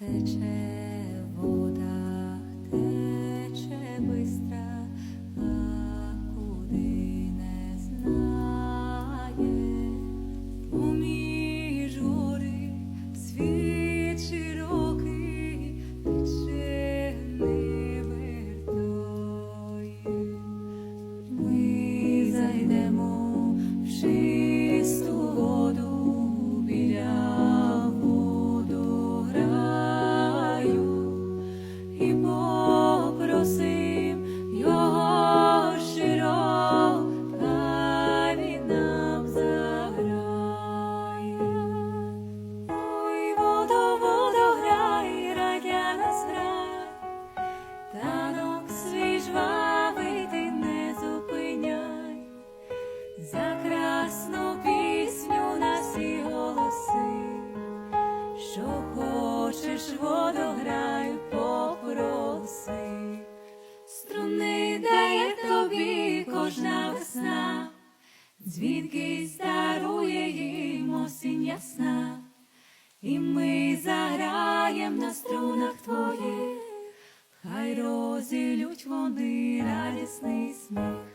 the chair хочеш водограй, попроси, струни дає тобі кожна весна, дзвінки дарує їм осінь ясна. І ми заграєм на струнах твоїх, хай розілють вони радісний сміх.